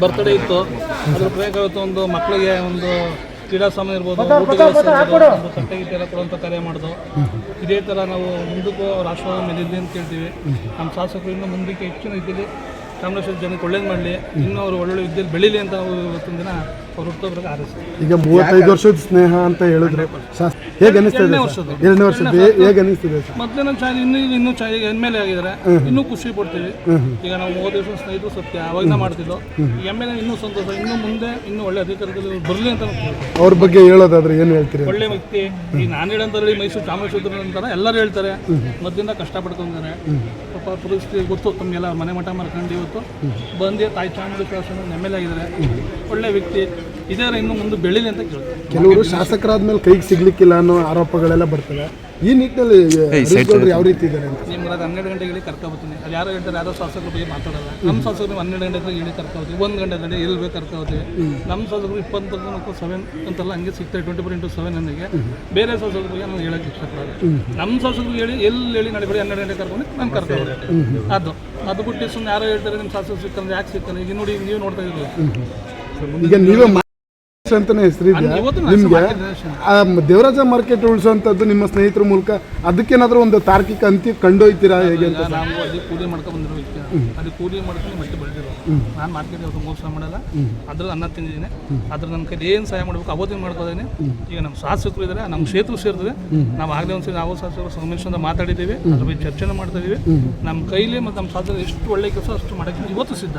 Birthday ಇತ್ತು. ಅದ್ರ ಇವತ್ತು ಒಂದು ಮಕ್ಕಳಿಗೆ ಒಂದು ಕ್ರೀಡಾ ಸಾಮಾನು ಇರ್ಬೋದು ತಟ್ಟೆ ಎಲ್ಲ ಕೊಡುವಂಥ ಕಾರ್ಯ ಮಾಡೋದು. ಇದೇ ಥರ ನಾವು ಮುಂದಕ್ಕೂ ರಾಷ್ಟ್ರವನ್ನು ಮೆಲ್ಲಿದೆ ಅಂತ ಕೇಳ್ತೀವಿ ನಮ್ಮ ಶಾಸಕರು ಇನ್ನೂ ಮುಂದಕ್ಕೆ ಹೆಚ್ಚಿನ ರೀತಿಯಲ್ಲಿ ಚಾಮರಾಜೇಶ್ವರ ಜನಕ್ಕೆ ಒಳ್ಳೇದು ಮಾಡಲಿ. ಇನ್ನೂ ಅವರು ಒಳ್ಳೊಳ್ಳೆ ವಿದ್ಯೆಯಲ್ಲಿ ಬೆಳೀಲಿ ಅಂತ ನಾವು ಇವತ್ತಿನ ದಿನ ಈಗ ಮೂವತ್ತೈದು ವರ್ಷದ ಸ್ನೇಹ ಅಂತ ಹೇಳಿದ್ರೆ. ಹೇಗೆ ಅನಿಸ್ತದೆ ಎರಡನೇ? ವರ್ಷದ ಹೇಗೆ ಅನಿಸ್ತದೆ ಮೊದಲೇ ನಮ್ಮ ಚಾಯ್ ಇನ್ನೂ ಇನ್ನು ಚಾಯ್ ಎಂ ಎಲ್ ಎ ಆಗಿದ್ದಾರೆ ಇನ್ನೂ ಖುಷಿ ಪಡ್ತೀವಿ. ಈಗ ನಾವು ಮೂವತ್ತು ದಿವಸ ಸ್ನೇಹಿತರು ಸತ್ಯ ಅವಾಗ ಮಾಡ್ತಿದ್ದೋ. ಎಂ ಎಲ್ ಎ ಇನ್ನೂ ಸಂತೋಷ ಇನ್ನೂ ಮುಂದೆ ಇನ್ನೂ ಒಳ್ಳೆ ಅಧಿಕಾರದಲ್ಲಿ ಬರಲಿ ಅಂತ ಅವ್ರ ಬಗ್ಗೆ ಹೇಳೋದಾದ್ರೆ ಏನು ಹೇಳ್ತೀರಿ ಒಳ್ಳೆ ವ್ಯಕ್ತಿ. ಈಗ ನಾನು ಹೇಳಂತಾರೆ ಮೈಸೂರು ಚಾಮರಾಜೇಶ್ವರ ಅಂತಾರೆ ಎಲ್ಲರೂ ಹೇಳ್ತಾರೆ. ಮೊದಲಿಂದ ಕಷ್ಟಪಡ್ಕೊಂಡಿದ್ದಾರೆ ಪಾಪ ಪರಿಸ್ಥಿತಿ ಗೊತ್ತು ತಮಗೆಲ್ಲ ಮನೆ ಮಠ ಮಾಡ್ಕೊಂಡು ಇವತ್ತು ಬಂದು ತಾಯಿ ಚಾಮರಾಜೇಶ್ವರ ಎಂ ಎಲ್ ಎ ಆಗಿದ್ದಾರೆ. ಒಳ್ಳೆ ವ್ಯಕ್ತಿ. ಇದೇ ಇನ್ನು ಮುಂದೆ ಬೆಳಿಲಿ ಅಂತ ಕೇಳ್ತಾರೆ. ಕೆಲವರು ಶಾಸಕರಾದ ಮೇಲೆ ಕೈಗೆ ಸಿಗ್ಲಿಕ್ಕಿಲ್ಲ ಅನ್ನೋ ಆರೋಪಗಳೆಲ್ಲ ಬರ್ತವೆ. ಈ ನಿಟ್ಟಿನಲ್ಲಿ ಹರೀಶ್ ಗೌಡ್ರು ಯಾವ ರೀತಿ ಇದ್ದಾರೆ ಅಂತ? ನಿಮ್ಗೆ ಅದು ಹನ್ನೆರಡು ಗಂಟೆಗೆ ಹೇಳಿ ಕರ್ಕೊಬತ್ತೀನಿ ಅದು ಯಾರೋ ಹೇಳ್ತಾರೆ ಯಾರೋ ಶಾಸಕರ ಬಗ್ಗೆ ಮಾತಾಡಲ್ಲ. ನಮ್ಮ ಶಾಸಕರು ಹನ್ನೆರಡು ಗಂಟೆ ಹತ್ರ ಹೇಳಿ ಕರ್ಕೋತೀವಿ ಒಂದು ಗಂಟೆ ಗಂಟೆ ಎಲ್ಲಿ ಬೇಕು ಕರ್ಕೋತೀವಿ ನಮ್ಮ ಶಾಸಕರು ಇಪ್ಪತ್ತು ಸೆವೆನ್ ಅಂತೆಲ್ಲ ಹಂಗೆ ಸಿಗ್ತಾರೆ ಟ್ವೆಂಟಿ ಫೋರ್ ಇಂಟು ಸೆವೆನ್ ನನಗೆ ಬೇರೆ ಶಾಸಕರ ಬಗ್ಗೆ ನಾನು ಹೇಳಕ್ಕೆ ಇಷ್ಟಪಡೋದು ನಮ್ಮ ಶಾಸಕರು ಹೇಳಿ ಎಲ್ಲಿ ಹೇಳಿ ನಡೆಬೇಡಿ ಹನ್ನೆರಡು ಗಂಟೆ ಕರ್ಕೊಂಡು ನಾನು ಕರ್ಕೊಬೋದು ಅದು. ಅದು ಬಿಟ್ಟು ಸುಮ್ಮನೆ ಯಾರೋ ಹೇಳ್ತಾರೆ ನಿಮ್ಮ ಶಾಸಕರು ಸಿಕ್ಕಂದ್ರೆ ಯಾಕೆ ಸಿಕ್ಕಂದ್ರೆ? ಈಗ ನೋಡಿ ನೀವು ನೋಡ್ತಾ ಇದ್ದೀವಿ ಈಗ ನೀವೇ ಅಂತಾನೆ ಹೆಸರಿದ್ಯಾ ಇವತ್ತು ನಿಮ್ಗೆ ದೇವರಾಜ ಮಾರ್ಕೆಟ್ ಉಳಿಸುವಂತದ್ದು ನಿಮ್ಮ ಸ್ನೇಹಿತರ ಮೂಲಕ ಅದಕ್ಕೇನಾದ್ರೂ ಒಂದು ತಾರ್ಕಿಕ ಅಂತ್ಯ ಕಂಡೊಯ್ತೀರಾ ಹೇಗೆ ಅಂತ ನಾವು ಅಲ್ಲಿ ಕೂಲಿ ಮಾಡ್ಕೊಂಡು ಬಂದಿರೋ ವ್ಯಕ್ತಿ ಅಲ್ಲಿ ಕೂಲಿ ಮಾಡ್ಕೊಂಡು ಮತ್ತೆ ಬೆಳೆದಿರೋ ನಾನು ಮಾರ್ಕೆಟ್ ಯಾವುದು ಮೋಸ ಮಾಡಲ್ಲ. ಅದ್ರ ಅನ್ನ ತಿಂದಿದ್ದೀನಿ. ಅದ್ರ ನನ್ನ ಕೈಲಿ ಏನು ಸಹಾಯ ಮಾಡಬೇಕು ಅವತ್ತಿನ ಮಾಡ್ಕೋದೇನೆ ಈಗ ನಮ್ಮ ಶಾಸಕರು ಇದ್ದಾರೆ ನಮ್ಮ ಕ್ಷೇತ್ರ ಸೇರ್ತದೆ ನಾವು ಆಗಲೇ ಒಂದ್ಸರಿ ನಾವು ಶಾಸಕರು ಅಂತ ಮಾತಾಡಿದ್ದೀವಿ. ಅದ್ರ ಬಗ್ಗೆ ಚರ್ಚೆನ ಮಾಡ್ತಾ ಇದೀವಿ. ನಮ್ಮ ಕೈಲಿ ಮತ್ತು ನಮ್ಮ ಶಾಸಕರು ಎಷ್ಟು ಒಳ್ಳೆ ಕೆಲಸ ಅಷ್ಟು ಮಾಡೋಕ್ಕೆ ಇವತ್ತು ಸಿದ್ಧ.